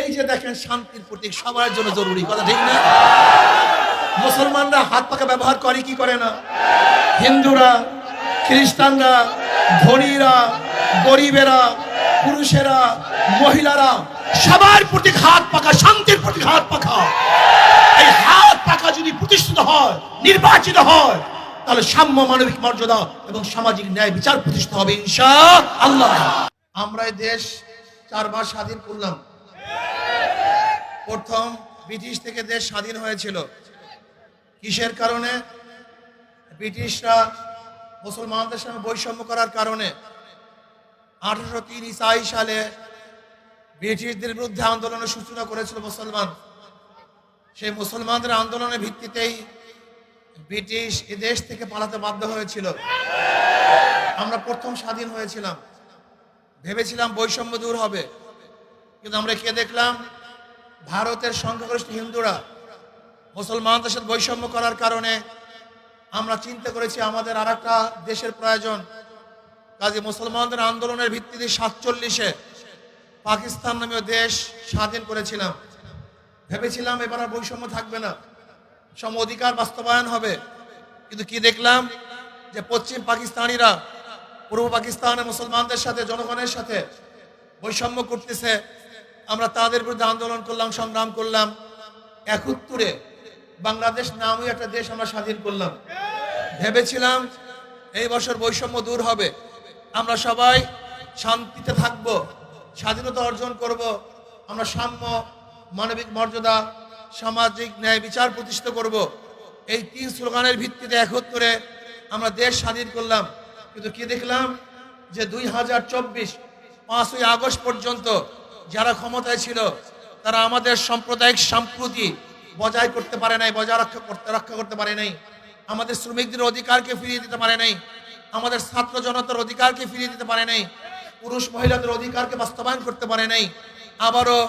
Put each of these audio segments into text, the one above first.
এই যে দেখেন শান্তির প্রতীক সবার জন্য জরুরি, কথা ঠিক না? মুসলমানরা হাত পাকা ব্যবহার করে, কি করে না? হিন্দুরা, খ্রিস্টানরা, ধনীরা, গরিবেরা, পুরুষেরা, মহিলারা, সবার প্রতি হাত পাকা শান্তির প্রতি হাত পাকা এই হাত পাকা যদি প্রতিষ্ঠিত হয়, নির্বাচিত হয়, তাহলে সাম্য মানবিক মর্যাদা এবং সামাজিক ন্যায় বিচার প্রতিষ্ঠিত হবে ইনশা আল্লাহ আমরা দেশ চারবার স্বাধীন করলাম। প্রথম ব্রিটিশ থেকে দেশ স্বাধীন হয়েছিল। কিসের কারণে? ব্রিটিশরা মুসলমানদের সঙ্গে বৈষম্য করার কারণে আঠারোশো তিন ইসাই সালে ব্রিটিশদের বিরুদ্ধে আন্দোলনের সূচনা করেছিল মুসলমান। সেই মুসলমানদের আন্দোলনের ভিত্তিতেই ব্রিটিশ এ দেশ থেকে পালাতে বাধ্য হয়েছিল। আমরা প্রথম স্বাধীন হয়েছিলাম। ভেবেছিলাম বৈষম্য দূর হবে। কিন্তু আমরা কে দেখলাম? ভারতের সংখ্যাগরিষ্ঠ হিন্দুরা মুসলমানদের সাথে বৈষম্য করার কারণে আমরা চিন্তা করেছি আমাদের আর দেশের প্রয়োজন। কাজে মুসলমানদের আন্দোলনের ভিত্তিতে সাতচল্লিশে পাকিস্তান নামীয় দেশ স্বাধীন করেছিলাম। ভেবেছিলাম এবার আর বৈষম্য থাকবে না। সম অধিকার বাস্তবায়ন হবে। কিন্তু কি দেখলাম যে পশ্চিম পাকিস্তানিরা পূর্ব পাকিস্তানের মুসলমানদের সাথে, জনগণের সাথে বৈষম্য করতেছে। আমরা তাদের বিরুদ্ধে আন্দোলন করলাম, সংগ্রাম করলাম। একাত্তরে বাংলাদেশ নামই একটা দেশ আমরা স্বাধীন করলাম। ভেবেছিলাম এই বছর বৈষম্য দূর হবে। আমরা সবাই শান্তিতে থাকব, স্বাধীনতা অর্জন করব। আমরা সাম্য, মানবিক মর্যাদা, সামাজিক ন্যায় বিচার প্রতিষ্ঠিত করব। এই তিন স্লোগানের ভিত্তিতে একত্রে আমরা দেশ স্বাধীন করলাম। কিন্তু কি দেখলাম? যে দুই হাজার চব্বিশ পাঁচই আগস্ট পর্যন্ত যারা ক্ষমতায় ছিল, তারা আমাদের সাম্প্রদায়িক সম্প্রতি বজায় করতে পারে নাই, বজায় রক্ষা করতে রক্ষা করতে পারে নাই। আমাদের শ্রমিকদের অধিকারকে ফিরিয়ে দিতে পারে নাই। আমাদের ছাত্র জনতার অধিকারকে ফিরিয়ে দিতে পারে নাই। পুরুষ মহিলাদের অধিকারকে বাস্তবায়ন করতে পারে নাই। আবারও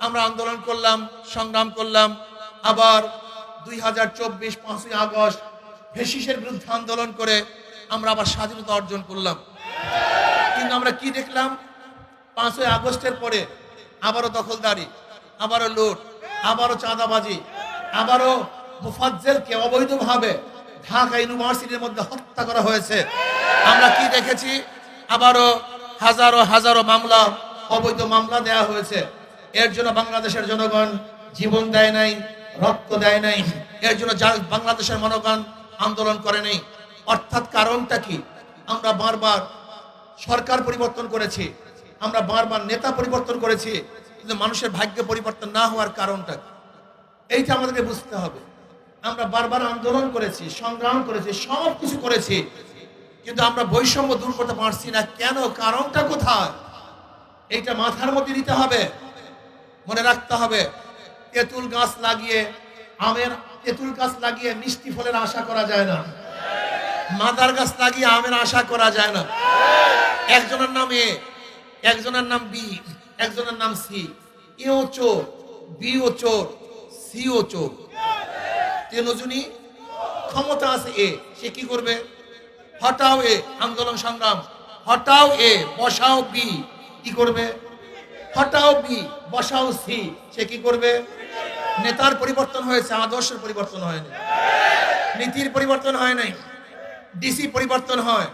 আমরা আন্দোলন করলাম, সংগ্রাম করলাম। আবার দুই হাজার চব্বিশ পাঁচই আগস্ট ফেসিসের বিরুদ্ধে আন্দোলন করে আমরা আবার স্বাধীনতা অর্জন করলাম। কিন্তু আমরা কি দেখলাম? পাঁচই আগস্টের পরে আবারও দখলদারি, আবারও লুট, আবারও চাঁদাবাজি, আবারও মুফাজ্জেলকে অবৈধভাবে ঢাকা ইউনিভার্সিটির মধ্যে হত্যা করা হয়েছে। আমরা কি দেখেছি? আবারও হাজারো হাজারো মামলা, অবৈধ মামলা দেয়া হয়েছে। এর জন্য বাংলাদেশের জনগণ জীবন দেয় নাই, রক্ত দেয় নাই। এর জন্য বাংলাদেশের জনগণ আন্দোলন করে নাই। অর্থাৎ কারণটা কি? আমরা বারবার সরকার পরিবর্তন করেছি। আমরা বারবার নেতা পরিবর্তন করেছি, কিন্তু মানুষের ভাগ্য পরিবর্তন না হওয়ার কারণটা এইটা আমাদেরকে বুঝতে হবে। আমরা বারবার আন্দোলন করেছি, সংগ্রাম করেছি সব কিছু করেছি, কিন্তু আমরা বৈষম্য দূর করতে পারছি না। কেন? কারণটা কোথায়? এইটা মাথার মধ্যে নিতে হবে, মনে রাখতে হবে। তেঁতুল গাছ লাগিয়ে, আমের তেঁতুল গাছ লাগিয়ে মিষ্টি ফলের আশা করা যায় না। মাদার গাছ লাগিয়ে আমের আশা করা যায় না। একজনের নাম একজনের নাম বি, একজনের নাম সি। এও চোর বিও চোর সিও চোর। তিনজনই ক্ষমতা আছে এ, সে কি করবে? হটাও এ, আন্দোলন সংগ্রাম। হটাও এ, বসাও বি, কি করবে? হটাও বি, বসাও সি, সে কি করবে? নেতার পরিবর্তন হয়েছে, আদর্শের পরিবর্তন হয়নি নীতির পরিবর্তন হয় নাই। ডিসি পরিবর্তন হয়।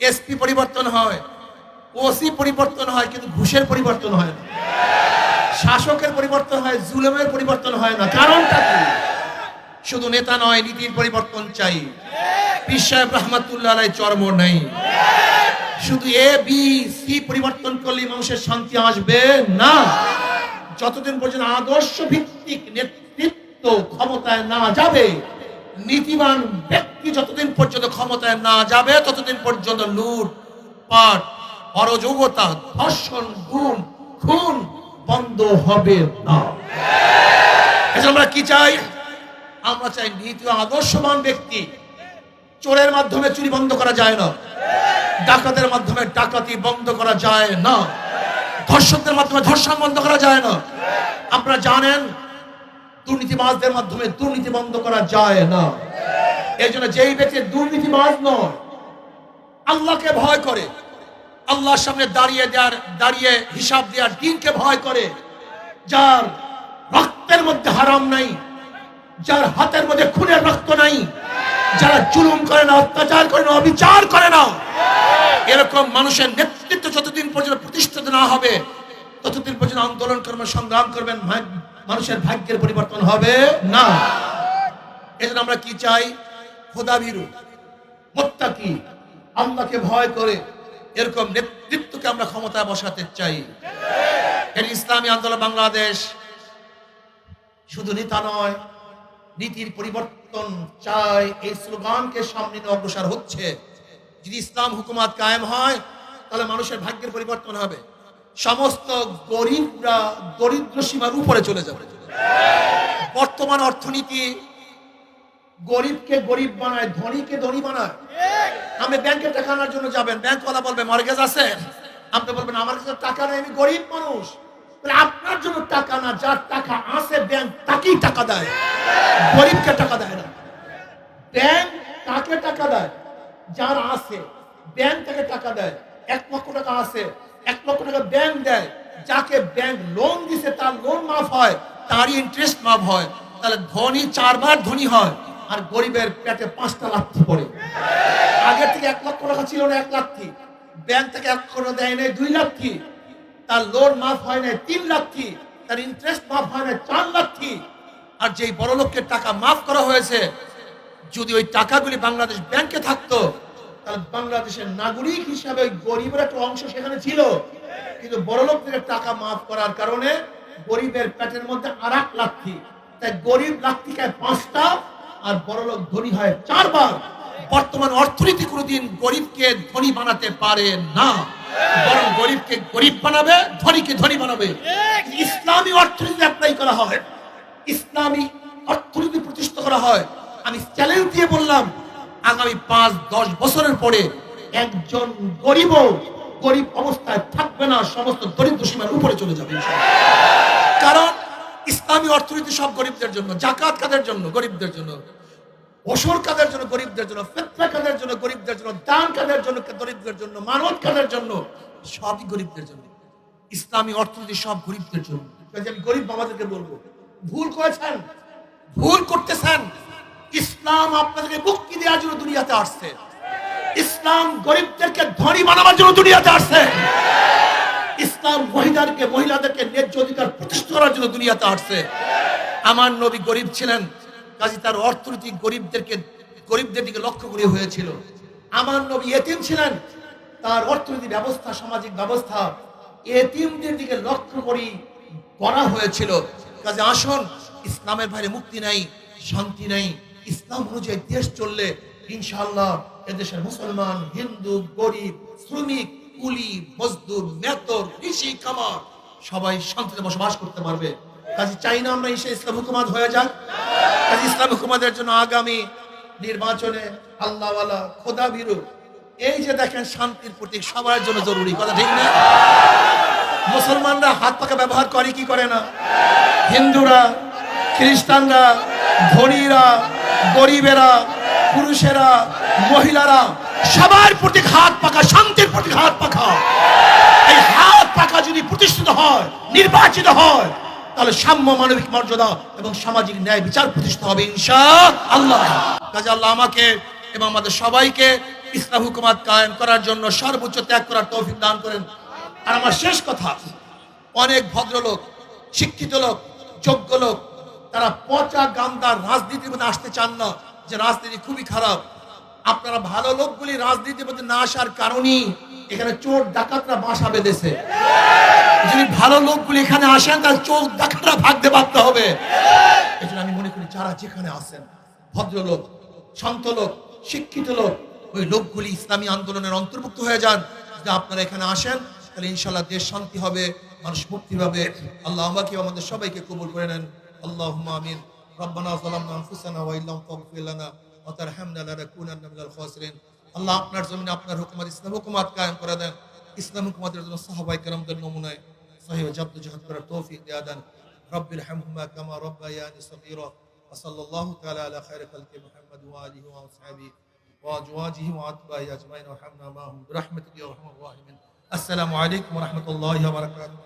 এসপি পরিবর্তন হয়। ওসি পরিবর্তন হয়, কিন্তু ঘুষের পরিবর্তন হয় না। শাসকের পরিবর্তন হয়, জুলুমের পরিবর্তন হয় না। কারণটা কি? শুধু নেতা নয়, নীতির পরিবর্তন চাই। পীর সাহেব রহমাতুল্লাহ চর্ম নেই। শুধু এ বি সি পরিবর্তন করলে মানুষের শান্তি আসবে না। যতদিন পর্যন্ত আদর্শ ভিত্তিক নেতৃত্ব ক্ষমতায় না যাবে, নীতিবান ব্যক্তি যতদিন পর্যন্ত ক্ষমতায় না যাবে, ততদিন পর্যন্ত লুট পাট অরযোগ্যতা ধর্ষণ, গুম, খুন বন্ধ হবে না। আমরা কি চাই? আমরা চাই নীতি আদর্শবান ব্যক্তি। চোরের মাধ্যমে চুরি বন্ধ করা যায় না। ডাকাতের মাধ্যমে ডাকাতি বন্ধ করা যায় না। ধর্ষকদের মাধ্যমে ধর্ষণ বন্ধ করা যায় না। আপনারা জানেন, দুর্নীতিবাজদের মাধ্যমে দুর্নীতি বন্ধ করা যায় না। এই জন্য যেই ব্যক্তি দুর্নীতিবাজ নয়, আল্লাহকে ভয় করে। আল্লাহর সামনে দাঁড়িয়ে দেওয়ার দাঁড়িয়ে হিসাব দেওয়ার দিনকে ভয় করে, যার রক্তের মধ্যে হারাম নাই, যার হাতের মধ্যে খুনের রক্ত নাই, যারা জুলুম করে না, অত্যাচার করে না, অবিচার করে না, এরকম মানুষের নেতৃত্ব যতদিন পর্যন্ত প্রতিষ্ঠিত না হবে, ততদিন পর্যন্ত আন্দোলন করবেন সংগ্রাম করবেন মানুষের ভাগ্যের পরিবর্তন হবে না। এজন্য আমরা কি চাই? খোদা ভীরু মোত্তাকি, আল্লাহকে ভয় করে এরকম নেতৃত্বকে আমরা ক্ষমতায় বসাতে চাই। এর ইসলামী আন্দোলন বাংলাদেশ। শুধু নেতা নয়, নীতির পরিবর্তন চাই। এই স্লোগানকে সামনে অগ্রসর হচ্ছে। যদি ইসলাম হুকুমাত কায়েম হয়, তাহলে মানুষের ভাগ্যের পরিবর্তন হবে। সমস্ত গরিবরা, দরিদ্র সীমার উপরে চলে যাবে। বর্তমান অর্থনীতি গরিবকে গরিব বানায়, ধনীকে ধনী বানায়। আপনি ব্যাংকে টাকা আনার জন্য যাবেন ব্যাংক ব্যাংকওয়ালা বলবে মর্গেজ আছে। আপনি বলবেন, আমার কাছে টাকা নেই, আমি গরিব মানুষ। আপনার জন্য টাকা না, যার টাকা আছে ব্যাংক, তাকেই টাকা দেয়। গরিবকে টাকা দেয় না। ব্যাংক তাকে টাকা দেয়, যার আছে। ব্যাংক তাকে টাকা দেয়। এক লক্ষ টাকা আছে, এক লক্ষ টাকা ব্যাংক দেয়। যাকে ব্যাংক লোন দিছে, তার লোন মাফ হয়, তারই ইন্টারেস্ট মাফ হয়। তাহলে ধনী চারবার ধনী হয়। আর গরিবের পেটে পাঁচটা লাথি পড়ে। আগে থেকে এক লক্ষ টাকা ছিল না এক লাথি। ব্যাংক থেকে এক লক্ষ দেয় নাই, দুই লাথি। তার লোন মাফ হয় নাই, তিন লাথি। তার ইন্টারেস্ট মাফ হয় নাই, চার লাথি। আর যেই বড় লোকের টাকা মাফ করা হয়েছে, যদি ওই টাকাগুলি বাংলাদেশ ব্যাংকে থাকতো, তাহলে বাংলাদেশের নাগরিক হিসাবে ওই গরিবের একটা অংশ সেখানে ছিল। কিন্তু বড় লোকদের টাকা মাফ করার কারণে গরিবের পেটের মধ্যে আর এক লাথি। তাই গরিব লাথি খায় পাঁচটা আর বড় লোক ধনী হয় চারবার। বর্তমান অর্থনীতি কোনোদিন গরিবকে ধনী বানাতে পারে না। বরং গরিবকে গরিব বানাবে, ধনীকে ধনী বানাবে। ইসলামী অর্থনীতি অ্যাপ্লাই করা হয়। ইসলামী অর্থনীতি প্রতিষ্ঠা করা হয়। আমি চ্যালেঞ্জ দিয়ে বললাম, আগামী পাঁচ, দশ বছরের পরে একজন গরিব গরিব অবস্থায় থাকবে না, সমস্ত দরিদ্র সীমার উপরে চলে যাবে কারণ ইসলামী অর্থনীতি সব গরিবদের জন্য, জাকাত কাদের জন্য? গরিবদের জন্য। ওসর কাদের জন্য? গরিবদের জন্য। ফেতরা কাদের জন্য? গরিবদের জন্য। দান কাদের জন্য? গরিবদের জন্য। মানত কাদের জন্য? সবই গরিবদের জন্য। ইসলামী অর্থনীতি সব গরিবদের জন্য। আমি গরিব বাবাদেরকে বলব, ভুল করেছেন, ভুল করতেছেন। ইসলাম আপনাদেরকে মুক্তি দেওয়ার জন্য দুনিয়াতে আসছে। ইসলাম গরিবদেরকে ধনী বানাবার জন্য দুনিয়াতে আসছে। ইসলাম মহিলাদেরকে মহিলাদেরকে ন্যায্য অধিকার প্রতিষ্ঠা করার জন্য দুনিয়াতে আসছে। আমার নবী গরিব ছিলেন, কাজে তার অর্থনৈতিক গরিবদেরকে, গরিবদের দিকে লক্ষ্য করে হয়েছিল। আমার নবী এতিম ছিলেন, তার অর্থনৈতিক ব্যবস্থা, সামাজিক ব্যবস্থা এতিমদের দিকে লক্ষ্য করি করা হয়েছিল। কাজে আসুন, ইসলামের বাইরে মুক্তি নাই, শান্তি নাই। ইসলাম অনুযায়ী দেশ চললে ইনশাআল্লাহ এদেশের মুসলমান, হিন্দু, গরিব, শ্রমিক কুলি, মজদুর মেতর কৃষি কামার সবাই শান্তিতে বসবাস করতে পারবে। কাজে চাই না আমরা এসে ইসলাম হুকুমাত হয়ে যাক। কাজে ইসলাম হুকুমাতের জন্য আগামী নির্বাচনে আল্লাহওয়ালা খোদা বিরু। এই যে দেখেন শান্তির প্রতীক সবার জন্য জরুরি, কথা ঠিক না? মুসলমানরা হাত পাকা ব্যবহার করে, কি করে না? হিন্দুরা, খ্রিস্টানরা, ধনীরা, গরিবেরা, পুরুষেরা, মহিলারা সবার প্রতি হাত পাকা, শান্তির প্রতি হাত পাকা। এই হাত পাকা যদি প্রতিষ্ঠিত হয়, নির্বাচিত হয়, তাহলে সাম্য মানবিক মর্যাদা এবং সামাজিক ন্যায় বিচার প্রতিষ্ঠা হবে ইনশা আল্লাহ কাজে আল্লাহ আমাকে এবং আমাদের সবাইকে ইসলাম হুকুমাত কায়েম করার জন্য সর্বোচ্চ ত্যাগ করার তৌফিক দান করেন। আর আমার শেষ কথা, অনেক ভদ্রলোক, শিক্ষিত লোক, যোগ্য লোক, তারা পচা গান্দার রাজনীতির মধ্যে আসতে চান না, যে রাজনীতি খুবই খারাপ। আপনারা ভালো লোকগুলি রাজনীতির প্রতি না আসার কারণেই এখানে চোর ডাকাতরা বাসা বেঁধেছে। যদি ভালো লোকগুলি এখানে আসেন তার চোর ডাকাতরা ভাগতে পারতে হবে। এই আমি মনে করি যারা যেখানে আসেন ভদ্রলোক, শান্ত লোক, শিক্ষিত লোক, ওই লোকগুলি ইসলামী আন্দোলনের অন্তর্ভুক্ত হয়ে যান। যদি আপনারা এখানে আসেন, তাহলে ইনশাল্লাহ দেশ শান্তি হবে, মানুষ মুক্তি পাবে। আল্লাহ আমাকে আমাদের সবাইকে কবুল করে নেন। আল্লাহ আমিন। রব্বানা সালাম হুসানা ওয়াইলাম তাগফির অতারহামনা লানাকুনান্না মিনাল খাসিরিন আল্লাহ আপনার জমিনে আপনার হুকুমাত ইসলাম হুকুমাত কায়েম করে দেন। ইসলাম হুকুমাতের জন্য সাহাবাই کرامদের নমুনায় সহিহ জব্দ জিহাদ করার তৌফিক দিয়া দেন। رب ارحمهما كما ربياني صغيرا وصلى الله تعالى على خير خلق محمد واله واصحابه وازواجه واتباعه اجمعين وارحمنا معهم برحمتك يا ارحم الراحمين السلام عليكم ورحمه الله وبركاته